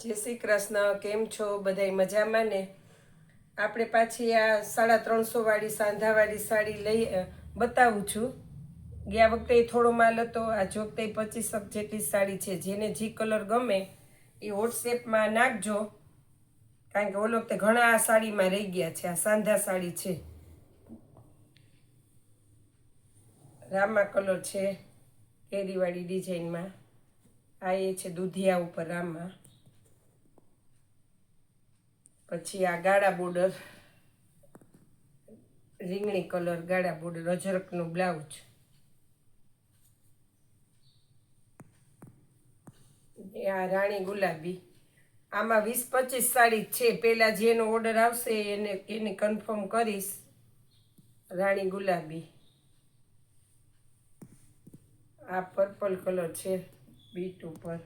જય શ્રી કૃષ્ણ, કેમ છો? બધાય મજામાં ને? આપણે પાછી આ સાડા ત્રણસોવાળી સાંધાવાળી સાડી લઈ બતાવું છું. ગયા વખતે થોડો માલ હતો આ જોગતે પચીસક જેટલી સાડી છે. જેને જે કલર ગમે એ વોટ્સએપમાં નાખજો. કારણ કે ઓલો વખતે ઘણા આ સાડીમાં રહી ગયા છે, આ સાંધા સાડી છે. રામા કલર છે, કેરીવાળી ડિઝાઇનમાં. આ એ છે દુધિયા ઉપર રામા. પછી આ ગાળા બોર્ડર, રીંગણી કલર ગાળા બોર્ડર, અજરકનું બ્લાઉઝ. આ રાણી ગુલાબી. આમાં વીસ પચીસ સાડી છે. પહેલાં જેનો ઓર્ડર આવશે એને એને કન્ફર્મ કરીશ. રાણી ગુલાબી. આ પર્પલ કલર છે, બીટ ઉપર.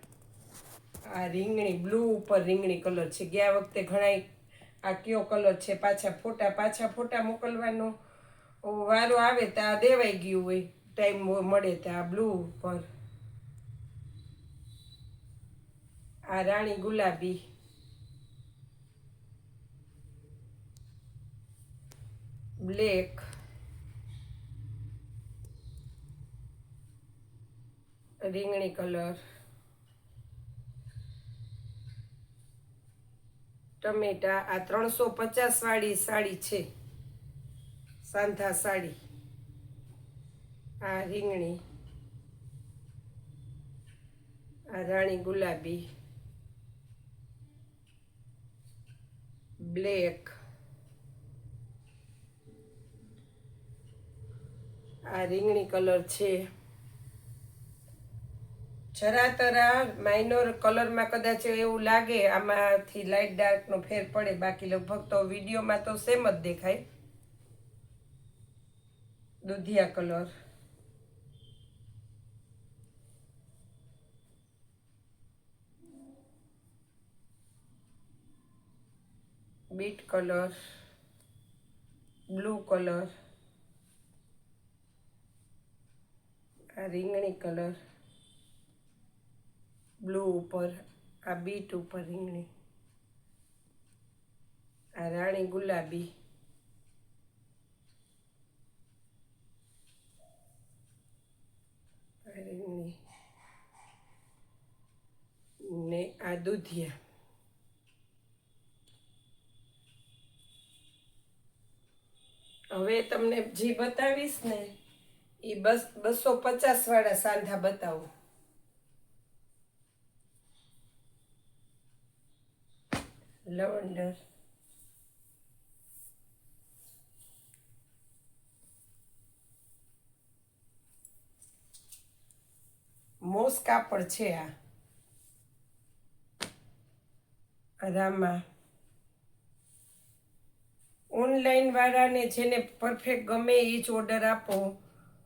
આ રીંગણી બ્લુ ઉપર રીંગણી કલર છે. ગયા વખતે ઘણા આ કયો કલર છે? પાછા ફોટા પાછા ફોટા મોકલવાનો. વારો આવે તો આ દેવાઈ ગયું હોય. ટાઈમ મળે તો આ બ્લુ પર આ રાણી ગુલાબી. બ્લેક રીંગણી કલર. ટમેટા, આ ત્રણસો પચાસ વાળી સાડી છે. સાંધા સાડી. આ રીંગણી. આ રાણી ગુલાબી. બ્લેક. આ રીંગણી કલર છે. જરા તરા માઇનોર કલરમાં કદાચ એવું લાગે, આમાંથી લાઇટ ડાર્કનો ફેર પડે, બાકી લગભગ તો વિડીયોમાં તો સેમ જ દેખાય. દુધિયા colour beet colour blue colour આ રીંગણી કલર બ્લુ ઉપર, આ બીટ ઉપર રીંગણી આ રાણી ગુલાબી. ને આ દૂધિયા. હવે તમને જે બતાવીશ ને એ બસ બસો પચાસ વાળા સાંધા બતાવું. લવંડર મોસ કાપડ છે આ રામા ઓનલાઈન વાળાને જેને પરફેક્ટ ગમે એ જ ઓર્ડર આપો.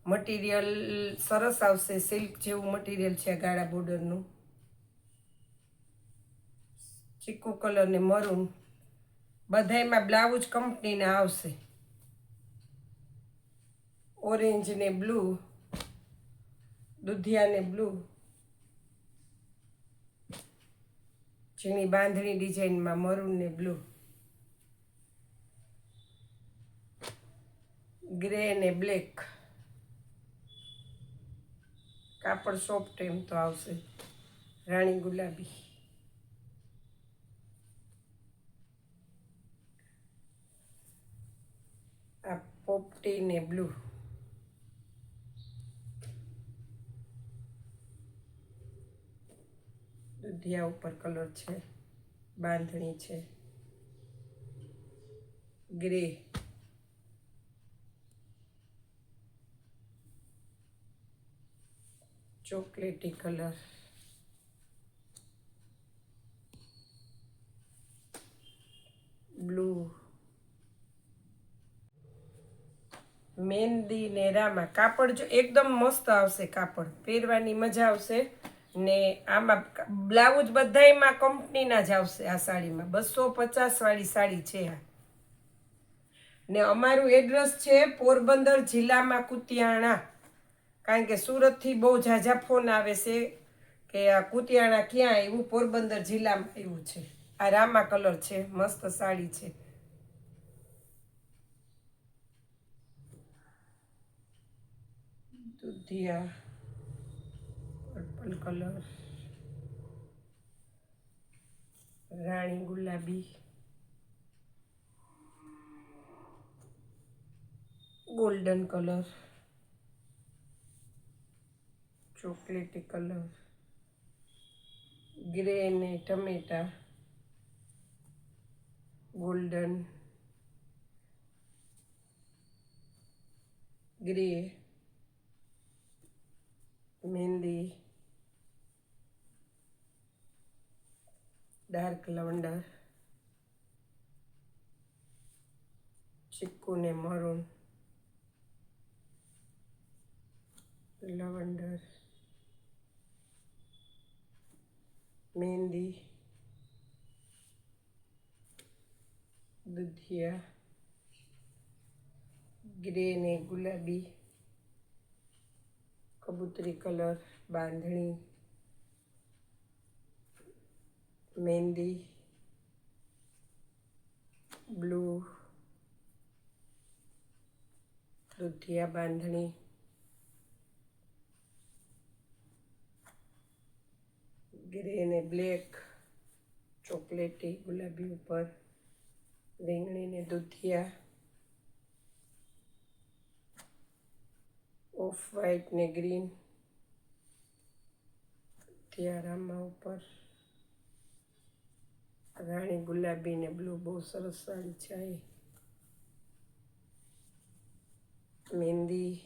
મટીરિયલ સરસ આવશે. સિલ્ક જેવું મટીરિયલ છે ગાળા બોર્ડરનું ચીકુ કલર ને મરૂન. બધાયમાં બ્લાઉઝ કંપનીના આવશે. ઓરેન્જ ને બ્લુ દુધિયા ને બ્લુ ઝીણી બાંધણી ડિઝાઇનમાં મરૂન ને બ્લુ ગ્રે ને બ્લેક કાપડ સોફ્ટ એમ તો આવશે. રાણી ગુલાબી આ પોપટી ને બ્લુ. દુધિયા ઉપર કલર છે બાંધણી છે. ગ્રે. ચોકલેટી કલર બ્લુ મહેંદી ને રામા કાપડ જો એકદમ મસ્ત આવશે કાપડ. પહેરવાની મજા આવશે ને આમાં બ્લાઉઝ બધાયમાં કંપનીના જ આવશે આ સાડીમાં. બસો પચાસવાળી સાડી છે આ. ને અમારું એડ્રેસ છે પોરબંદર જિલ્લામાં કુતિયાણા. કારણ કે સુરતથી બહુ ઝાઝા ફોન આવે છે કે આ કુતિયાણા ક્યાં આવ્યું? પોરબંદર જિલ્લામાં આવ્યું છે. આ રામા કલર છે. મસ્ત સાડી છે. દુધિયા પર્પલ કલર રાણી ગુલાબી ગોલ્ડન કલર ચોકલેટી કલર ગ્રે ને ટમેટા ગોલ્ડન ગ્રે મહેંદી ડાર્ક લવંડર ચીકુ ને મરૂન લવંડર મહેંદી દુધિયા ગ્રે ને ગુલાબી કબૂતરી કલર, બાંધણી, મહેંદી, બ્લુ, દુધિયા બાંધણી, ગ્રે ને બ્લેક, ચોકલેટી ગુલાબી ઉપર રીંગણી ને દૂધિયા ઓફ વ્હાઈટ ને ગ્રીન તિયારામાં ઉપર રાણી ગુલાબી ને બ્લુ બહુ સરસ સાડી છે. મહેંદી.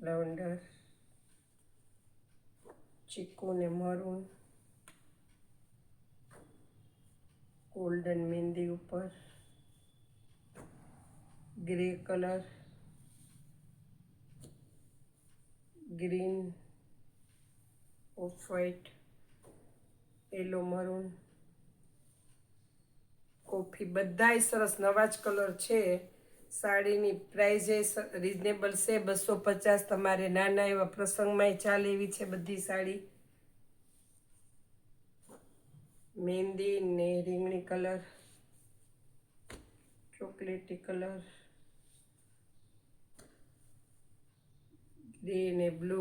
લવંડર. ચીકુ ને મરૂન. ગોલ્ડન મહેંદી ઉપર grey colour, green off white yellow, maroon, coffee, બધાય સરસ નવા જ કલર છે. સાડીની પ્રાઇસ રિઝનેબલ છે. બસો પચાસ તમારે નાના એવા પ્રસંગમાં ચાલે એવી છે બધી સાડી. મહેંદી ને રીંગણી કલર, ચોકલેટી કલર. ગ્રે ને બ્લુ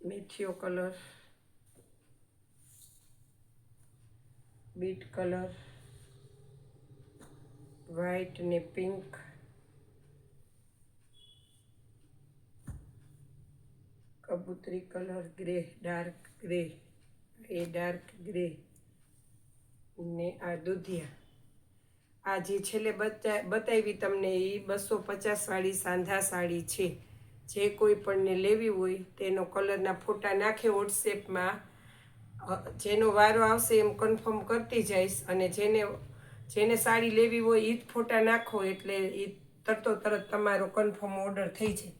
મેથીઓ કલર બીટ કલર વ્હાઈટ ને પિંક કબૂતરી કલર ગ્રે ડાર્ક ગ્રે એ ડાર્ક ગ્રે ને આ દૂધિયા આ જે છેલ્લે બતા, બતાવી તમને એ બસો પચાસ વાળી સાંધા સાડી છે. જે કોઈ પણને લેવી હોય તેનો કલરના ફોટા નાખે વોટ્સએપમાં. જેનો વારો આવશે એમ કન્ફર્મ કરતી જઈશ અને જેને જેને સાડી લેવી હોય એ જ ફોટા નાખો એટલે એ તરતો તરત તમારો કન્ફર્મ ઓર્ડર થઈ જાય.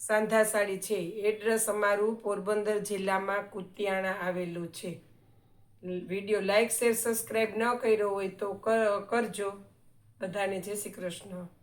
સાંધા સાડી છે. એડ્રેસ અમારું પોરબંદર જિલ્લામાં કુતિયાણા આવેલું છે. વીડિયો લાઈક શેર સબસ્ક્રાઈબ ન કર્યો હોય તો કર- કરજો. બધાને જય શ્રી કૃષ્ણ.